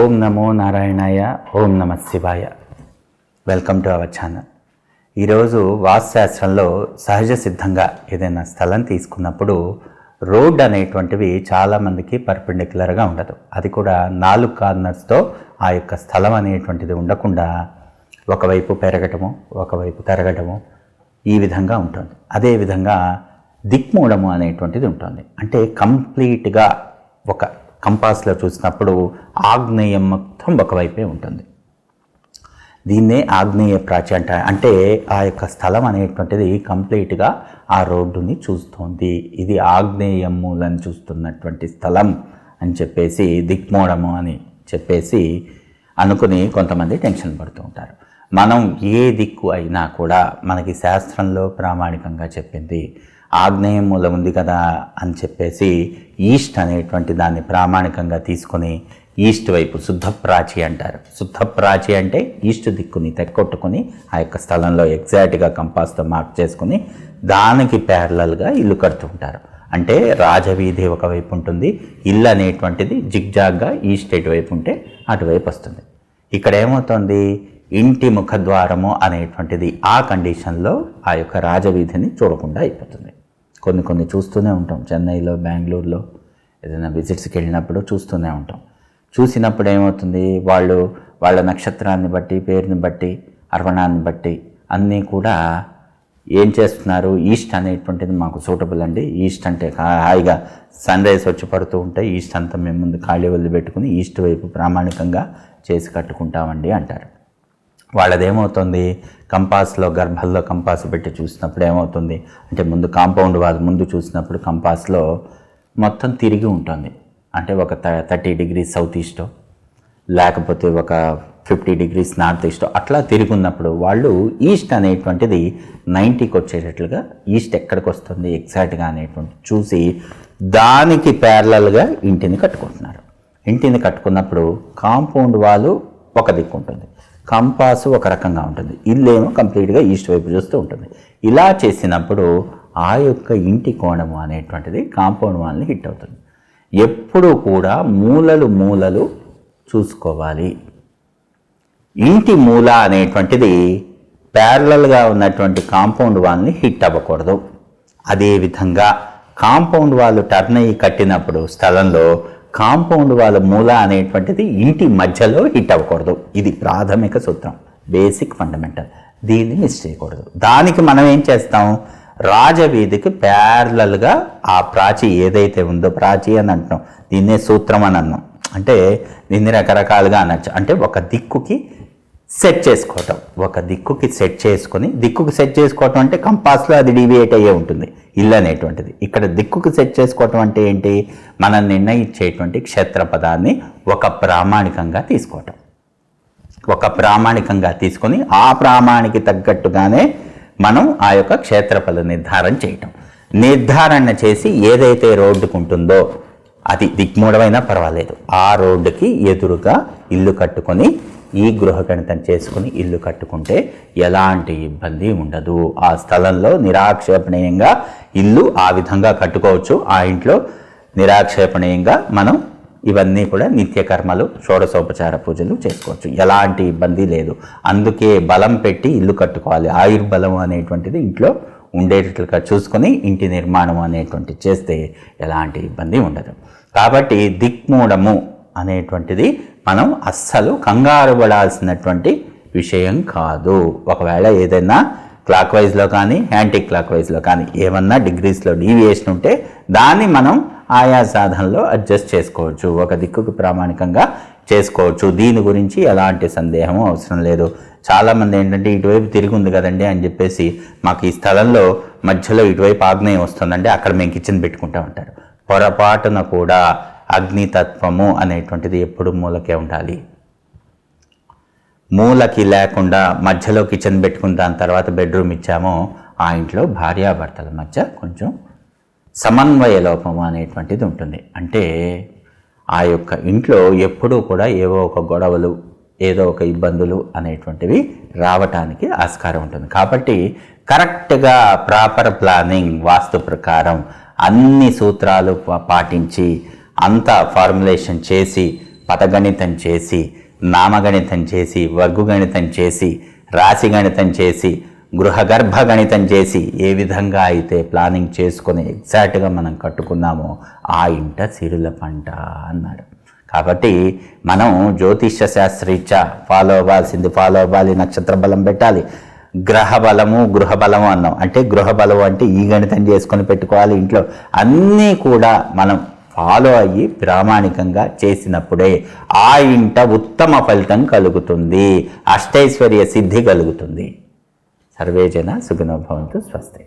ఓం నమో నారాయణాయ ఓం నమ శివాయ. వెల్కమ్ టు అవర్ ఛానల్ ఈరోజు వాస్తుశాస్త్రంలో సహజ సిద్ధంగా ఏదైనా స్థలం తీసుకున్నప్పుడు రోడ్ అనేటువంటివి చాలామందికి పర్పెండిక్యులర్గా ఉండదు. అది కూడా నాలుగు కార్నర్స్తో ఆ యొక్క స్థలం అనేటువంటిది ఉండకుండా ఒకవైపు పెరగటము ఒకవైపు తరగటము ఈ విధంగా ఉంటుంది. అదేవిధంగా దిక్మూడము అనేటువంటిది ఉంటుంది. అంటే కంప్లీట్గా ఒక కంపాస్లో చూసినప్పుడు ఆగ్నేయం మొత్తం ఒకవైపే ఉంటుంది. దీన్నే ఆగ్నేయ ప్రాచి అంట అంటే ఆ యొక్క స్థలం అనేటువంటిది కంప్లీట్గా ఆ రోడ్డుని చూస్తుంది. ఇది ఆగ్నేయ మూలని చూస్తున్నటువంటి స్థలం అని చెప్పేసి దిక్మూడము అని చెప్పేసి అనుకుని కొంతమంది టెన్షన్ పడుతూ ఉంటారు. మనం ఏ దిక్కు అయినా కూడా మనకి శాస్త్రంలో ప్రామాణికంగా చెప్పింది ఆగ్నేయ మూలం ఉంది కదా అని చెప్పేసి ఈస్ట్ అనేటువంటి దాన్ని ప్రామాణికంగా తీసుకొని ఈస్ట్ వైపు శుద్ధప్రాచి అంటారు. శుద్ధప్రాచి అంటే ఈస్ట్ దిక్కుని తెక్కొట్టుకుని ఆ యొక్క స్థలంలో ఎగ్జాక్ట్గా కంపాస్తో మార్క్ చేసుకుని దానికి ప్యారలల్గా ఇల్లు కడుతుంటారు అంటే రాజవీధి ఒకవైపు ఉంటుంది ఇల్లు అనేటువంటిది జిగ్జాగ్గా ఈస్ట్ ఎటువైపు ఉంటే అటువైపు వస్తుంది. ఇక్కడ ఏమవుతుంది ఇంటి ముఖద్వారము అనేటువంటిది ఆ కండిషన్లో ఆ యొక్క రాజవీధిని చూడకుండా అయిపోతుంది. కొన్ని కొన్ని చూస్తూనే ఉంటాం. చెన్నైలో బెంగళూరులో ఏదైనా విజిట్స్కి వెళ్ళినప్పుడు చూస్తూనే ఉంటాం. చూసినప్పుడు ఏమవుతుంది? వాళ్ళు వాళ్ళ నక్షత్రాన్ని బట్టి పేరుని బట్టి అర్వణాన్ని బట్టి అన్నీ కూడా ఏం చేస్తున్నారు? ఈస్ట్ అనేటువంటిది మాకు సూటబుల్ అండి. ఈస్ట్ అంటే హాయిగా సన్ రైజ్ వచ్చి పడుతూ ఉంటే ఈస్ట్ అంతా మేము ముందు ఖాళీ వదిలి పెట్టుకుని ఈస్ట్ వైపు ప్రామాణికంగా చేసి కట్టుకుంటామండి అంటారు. వాళ్ళదేమవుతుంది? కంపాస్లో గర్భంలో కంపాస్ పెట్టి చూసినప్పుడు ఏమవుతుంది? అంటే ముందు కాంపౌండ్ వాళ్ళు ముందు చూసినప్పుడు కంపాస్లో మొత్తం తిరిగి ఉంటుంది. అంటే ఒక థర్టీ డిగ్రీస్ సౌత్ ఈస్టో లేకపోతే ఒక ఫిఫ్టీ డిగ్రీస్ నార్త్ ఈస్ట్ అట్లా తిరుగున్నప్పుడు వాళ్ళు ఈస్ట్ అనేటువంటిది నైంటీకి వచ్చేటట్లుగా ఈస్ట్ ఎక్కడికి వస్తుంది ఎగ్జాక్ట్గా అనేటువంటి చూసి దానికి ప్యారలల్గా ఇంటిని కట్టుకుంటున్నారు. ఇంటిని కట్టుకున్నప్పుడు కాంపౌండ్ వాళ్ళు ఒక దిక్కు ఉంటుంది కంపాసు ఒక రకంగా ఉంటుంది. ఇల్లేమో కంప్లీట్గా ఈస్ట్ వైపు చూస్తూ ఉంటుంది. ఇలా చేసినప్పుడు ఆ యొక్క ఇంటి కోణము అనేటువంటిది కాంపౌండ్ వాళ్ళని హిట్ అవుతుంది. ఎప్పుడూ కూడా మూలలు మూలలు చూసుకోవాలి. ఇంటి మూల అనేటువంటిది ప్యారలల్గా ఉన్నటువంటి కాంపౌండ్ వాల్ని హిట్ అవ్వకూడదు. అదేవిధంగా కాంపౌండ్ వాళ్ళు టర్న్ అయ్యి కట్టినప్పుడు స్థలంలో కాంపౌండ్ వాళ్ళ మూల అనేటువంటిది ఇంటి మధ్యలో హిట్ అవ్వకూడదు. ఇది ప్రాథమిక సూత్రం. బేసిక్ ఫండమెంటల్ దీన్ని మిస్ చేయకూడదు. దానికి మనం ఏం చేస్తాం? రాజవీధికి ప్యారలల్గా ఆ ప్రాచి ఏదైతే ఉందో ప్రాచి అని అంటున్నాం. దీన్నే సూత్రం అని అన్నాం. అంటే దీన్ని రకరకాలుగా అనొచ్చు. అంటే ఒక దిక్కుకి సెట్ చేసుకోవటం. ఒక దిక్కుకి సెట్ చేసుకొని దిక్కుకి సెట్ చేసుకోవటం అంటే కంపాస్లో అది డీవియేట్ అయ్యే ఉంటుంది. ఇల్లు అనేటువంటిది. ఇక్కడ దిక్కుకు సెట్ చేసుకోవటం అంటే ఏంటి? మనం నిర్ణయించేటువంటి క్షేత్రపదాన్ని ఒక ప్రామాణికంగా తీసుకోవటం. ఒక ప్రామాణికంగా తీసుకొని ఆ ప్రామాణికి తగ్గట్టుగానే మనం ఆ యొక్క క్షేత్రఫల నిర్ధారణ చేయటం. నిర్ధారణ చేసి ఏదైతే రోడ్డుకు ఉంటుందో అది దిగ్మూఢమైనా పర్వాలేదు. ఆ రోడ్డుకి ఎదురుగా ఇల్లు కట్టుకొని ఈ గృహగణితం చేసుకుని ఇల్లు కట్టుకుంటే ఎలాంటి ఇబ్బంది ఉండదు. ఆ స్థలంలో నిరాక్షేపణీయంగా ఇల్లు ఆ విధంగా కట్టుకోవచ్చు. ఆ ఇంట్లో నిరాక్షేపణీయంగా మనం ఇవన్నీ కూడా నిత్యకర్మలు షోడశోపచార పూజలు చేసుకోవచ్చు. ఎలాంటి ఇబ్బంది లేదు. అందుకే బలం పెట్టి ఇల్లు కట్టుకోవాలి. ఆయుర్బలం అనేటువంటిది ఇంట్లో ఉండేటట్లుగా చూసుకొని ఇంటి నిర్మాణం అనేటువంటి చేస్తే ఎలాంటి ఇబ్బంది ఉండదు. కాబట్టి దిక్మూడము అనేటువంటిది మనం అస్సలు కంగారు పడాల్సినటువంటి విషయం కాదు. ఒకవేళ ఏదైనా క్లాక్ వైజ్లో కానీ యాంటీ క్లాక్ వైజ్లో కానీ ఏమన్నా డిగ్రీస్లో డీవియేషన్ ఉంటే దాన్ని మనం ఆయా సాధనలో అడ్జస్ట్ చేసుకోవచ్చు. ఒక దిక్కుకు ప్రామాణికంగా చేసుకోవచ్చు. దీని గురించి ఎలాంటి సందేహం అవసరం లేదు. చాలామంది ఏంటంటే ఇటువైపు తిరిగి ఉంది కదండి అని చెప్పేసి మాకు ఈ స్థలంలో మధ్యలో ఇటువైపు ఆగ్నేయం వస్తుందండి అక్కడ మేము కిచెన్ పెట్టుకుంటా ఉంటారు. పొరపాటున కూడా అగ్నితత్వము అనేటువంటిది ఎప్పుడు మూలకే ఉండాలి. మూలకి లేకుండా మధ్యలో కిచెన్ పెట్టుకుని దాని తర్వాత బెడ్రూమ్ ఇచ్చామో ఆ ఇంట్లో భార్యాభర్తల మధ్య కొంచెం సమన్వయ లోపము అనేటువంటిది ఉంటుంది. అంటే ఆ యొక్క ఇంట్లో ఎప్పుడూ కూడా ఏవో ఒక గొడవలు ఏదో ఒక ఇబ్బందులు అనేటువంటివి రావటానికి ఆస్కారం ఉంటుంది. కాబట్టి కరెక్ట్గా ప్రాపర్ ప్లానింగ్ వాస్తు ప్రకారం అన్ని సూత్రాలు పాటించి అంతా ఫార్ములేషన్ చేసి పదగణితం చేసి నామగణితం చేసి వర్గుగణితం చేసి రాశి గణితం చేసి గృహగర్భ గణితం చేసి ఏ విధంగా అయితే ప్లానింగ్ చేసుకొని ఎగ్జాక్ట్గా మనం కట్టుకున్నామో ఆ ఇంట సిరుల పంట అన్నాడు. కాబట్టి మనం జ్యోతిష్య శాస్త్రీత్యా ఫాలో అవ్వాల్సింది ఫాలో అవ్వాలి నక్షత్ర బలం పెట్టాలి. గ్రహ బలము గృహ బలము అన్నాం. అంటే గృహ బలము అంటే ఈ గణితం చేసుకొని పెట్టుకోవాలి ఇంట్లో. అన్నీ కూడా మనం ఫాలో అయ్యి ప్రామాణికంగా చేసినప్పుడే ఆ ఇంట ఉత్తమ ఫలితం కలుగుతుంది. అష్టైశ్వర్య సిద్ధి కలుగుతుంది. సర్వేజన సుగుణభవంతు స్వస్తి.